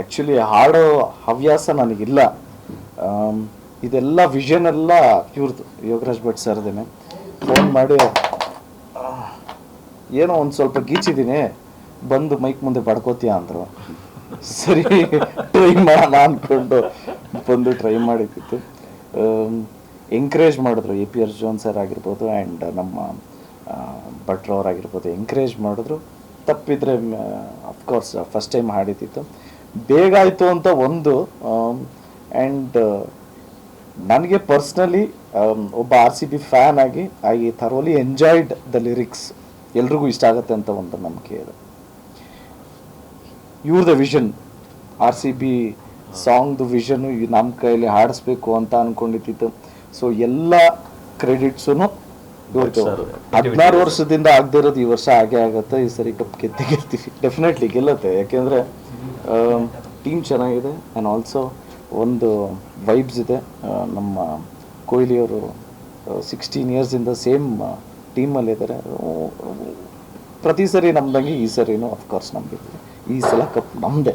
Actually ಹಾಡೋ ಹವ್ಯಾಸ ನನಗಿಲ್ಲ. ಇದೆಲ್ಲ ವಿಷನ್ ಎಲ್ಲ ಇವ್ರದ್ದು ಯೋಗರಾಜ್ ಭಟ್ ಸರ್ದೇನೆ. ಫೋನ್ ಮಾಡಿ ಏನೋ ಒಂದು ಸ್ವಲ್ಪ ಗೀಚಿದ್ದೀನಿ ಬಂದು ಮೈಕ್ ಮುಂದೆ ಪಡ್ಕೋತೀಯ ಅಂದರು. ಸರಿ ಟ್ರೈ ಮಾಡೋಣ ಅಂದ್ಕೊಂಡು ಬಂದು ಟ್ರೈ ಮಾಡಿದ್ದಿತ್ತು. ಎಂಕರೇಜ್ ಮಾಡಿದ್ರು. ಎ ಪಿ ಅರ್ಜುನ್ ಸರ್ ಆಗಿರ್ಬೋದು ಆ್ಯಂಡ್ ನಮ್ಮ ಭಟ್ರವ್ರು ಆಗಿರ್ಬೋದು. ಎಂಕರೇಜ್ ಮಾಡಿದ್ರು. ತಪ್ಪಿದ್ರೆ ಅಫ್ಕೋರ್ಸ್ ಫಸ್ಟ್ ಟೈಮ್ ಹಾಡಿದ್ದಿತ್ತು. ಬೇಗ ಆಯಿತು ಅಂತ ಒಂದು ಆ್ಯಂಡ್ ನನಗೆ ಪರ್ಸ್ನಲಿ ಒಬ್ಬ ಆರ್ ಸಿ ಬಿ ಫ್ಯಾನ್ ಆಗಿ I thoroughly enjoyed the lyrics ಎಲ್ರಿಗೂ ಇಷ್ಟ ಆಗುತ್ತೆ ಅಂತ ಒಂದು ನಂಬಿಕೆ ಇದೆ. ಇವ್ರದ್ದು ವಿಷನ್ ಆರ್ ಸಿ ಬಿ ಸಾಂಗ್ದು ವಿಷನು ನಮ್ಮ ಕೈಯಲ್ಲಿ ಹಾಡಿಸ್ಬೇಕು ಅಂತ ಅನ್ಕೊಂಡಿದ್ದಿತ್ತು ಸೊ ಎಲ್ಲ ಕ್ರೆಡಿಟ್ಸು ಹದಿನಾರು ವರ್ಷದಿಂದ ಆಗದಿರೋದು ಇರೋದು ಈ ವರ್ಷ ಹಾಗೆ ಆಗುತ್ತೆ ಈ ಸರಿ ಕಪ್ ಗೆದ್ದೆ ಗೆಲ್ತೀವಿ. ಡೆಫಿನೆಟ್ಲಿ ಗೆಲ್ಲತ್ತೆ. ಯಾಕೆಂದರೆ ಟೀಮ್ ಚೆನ್ನಾಗಿದೆ ಆ್ಯಂಡ್ ಆಲ್ಸೋ ಒಂದು ವೈಬ್ಸ್ ಇದೆ. ನಮ್ಮ ಕೊಹ್ಲಿಯವರು ಸಿಕ್ಸ್ಟೀನ್ ಇಯರ್ಸಿಂದ ಸೇಮ್ ಟೀಮಲ್ಲಿದ್ದಾರೆ ಪ್ರತಿ ಸರಿ ನಮ್ದಂಗೆ ಈ ಸರಿನೂ ಅಫ್ಕೋರ್ಸ್ ನಮ್ಗೆ ಈ ಸಲ ಕಪ್ ನಮ್ಮದೇ